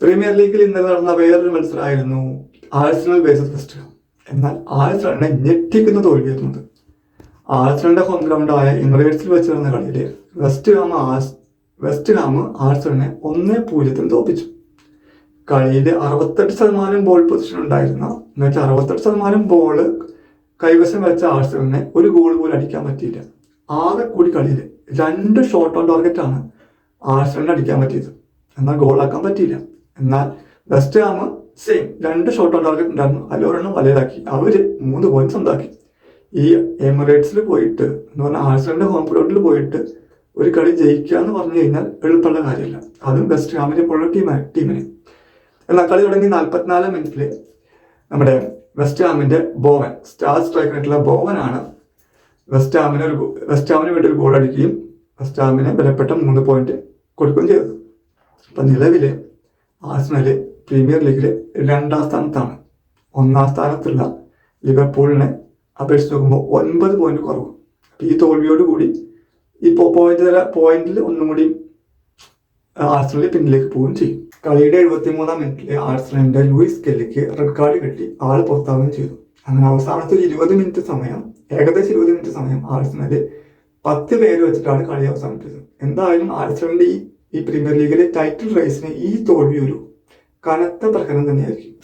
Premier ലീഗിൽ ഇന്നലെ നടന്ന വേറൊരു മത്സരമായിരുന്നു ആഴ്സണൽ വേഴ്സസ് വെസ്റ്റ് എന്നാൽ ആഴ്സണലിനെ ഞെട്ടിക്കുന്ന തോൽവിയായിരുന്നത് ആഴ്സണലിന്റെ ഹോം ഗ്രൗണ്ടായ എമിറേറ്റ്സിൽ വെച്ച് നടന്ന കളിയിൽ വെസ്റ്റ് ഹാം വെസ്റ്റ് ഹാം ആഴ്സണലിനെ ഒന്നേ പൂജ്യത്തിന് തോപ്പിച്ചു. കളിയിൽ അറുപത്തെട്ട് ശതമാനം ബോൾ പൊസിഷൻ ഉണ്ടായിരുന്ന എന്നുവെച്ചാൽ അറുപത്തെട്ട് ശതമാനം ബോൾ കൈവശം വെച്ച ആഴ്സണലിനെ ഒരു ഗോൾ പോലും അടിക്കാൻ പറ്റിയില്ല. ആകെ കൂടി കളിയിൽ രണ്ട് ഷോട്ട് ഓൺ ടാർഗറ്റ് ആണ് ആഴ്സണലിന് അടിക്കാൻ പറ്റിയത്. എന്നാൽ ഗോളാക്കാൻ പറ്റിയില്ല. എന്നാൽ വെസ്റ്റ് ഹാം സെയിം രണ്ട് ഷോട്ട് ഓൺ ടാർഗറ്റ് ഉണ്ടായിരുന്നു അതിലൊരെണ്ണം വലയിലാക്കി. അവർ മൂന്ന് പോയിന്റ്സ് ഉണ്ടാക്കി. ഈ എമിറേറ്റ്സിൽ പോയിട്ട് എന്ന് പറഞ്ഞാൽ ആഴ്സലിന്റെ ഹോം ഗ്രൗണ്ടിൽ പോയിട്ട് ഒരു കളി ജയിക്കുക എന്ന് പറഞ്ഞു കഴിഞ്ഞാൽ എളുപ്പമുള്ള കാര്യമില്ല. അതും വെസ്റ്റ് ഹാമിനെ പോലുള്ള ടീമാണ് ടീമിനെ എന്നാൽ കളി തുടങ്ങി നാൽപ്പത്തിനാല് മിനിറ്റിൽ നമ്മുടെ വെസ്റ്റ് ഹാമിന്റെ ബോവൻ സ്റ്റാർ സ്ട്രൈക്കറായിട്ടുള്ള ബോവനാണ് വെസ്റ്റ് ഹാമിന് ഒരു വെസ്റ്റ് ഹാമിന് വേണ്ടി ഒരു ഗോൾ അടിക്കുകയും വെസ്റ്റ് ഹാമിനെ വിലപ്പെട്ട മൂന്ന് പോയിന്റ് കൊടുക്കുകയും ചെയ്തു അപ്പൊ നിലവിൽ ആഴ്സണൽ പ്രീമിയർ ലീഗിൽ രണ്ടാം സ്ഥാനത്താണ്. ഒന്നാം സ്ഥാനത്തുള്ള ലിവർപൂളിനെ അപേക്ഷിച്ച് നോക്കുമ്പോൾ ഒൻപത് പോയിന്റ് കുറവ്. ഈ തോൽവിയോട് കൂടി ഇപ്പോൾ പോയിന്റ് പോയിന്റിൽ ഒന്നും കൂടി ആഴ്സണൽ പിന്നിലേക്ക് പോവുകയും ചെയ്യും. കളിയുടെ എഴുപത്തി മൂന്നാം മിനിറ്റിൽ ആഴ്സണലിന്റെ ലൂയിസ് കെല്ലിക്ക് റെഡ് കാർഡ് കിട്ടി. ആൾ പുറത്താവുകയും ചെയ്തു. അങ്ങനെ അവസാനത്തെ ഒരു ഇരുപത് മിനിറ്റ് സമയം ഏകദേശം ഇരുപത് മിനിറ്റ് സമയം ആഴ്സണൽ പത്ത് പേര് വെച്ചിട്ടാണ് കളി അവസാനിപ്പിച്ചത്. എന്തായാലും ആഴ്സണലിന്റെ ഈ ഈ പ്രീമിയർ ലീഗിലെ ടൈറ്റിൽ റേസിന് ഈ തോൽവി ഒരു കനത്ത പ്രകടനം തന്നെയായിരിക്കും.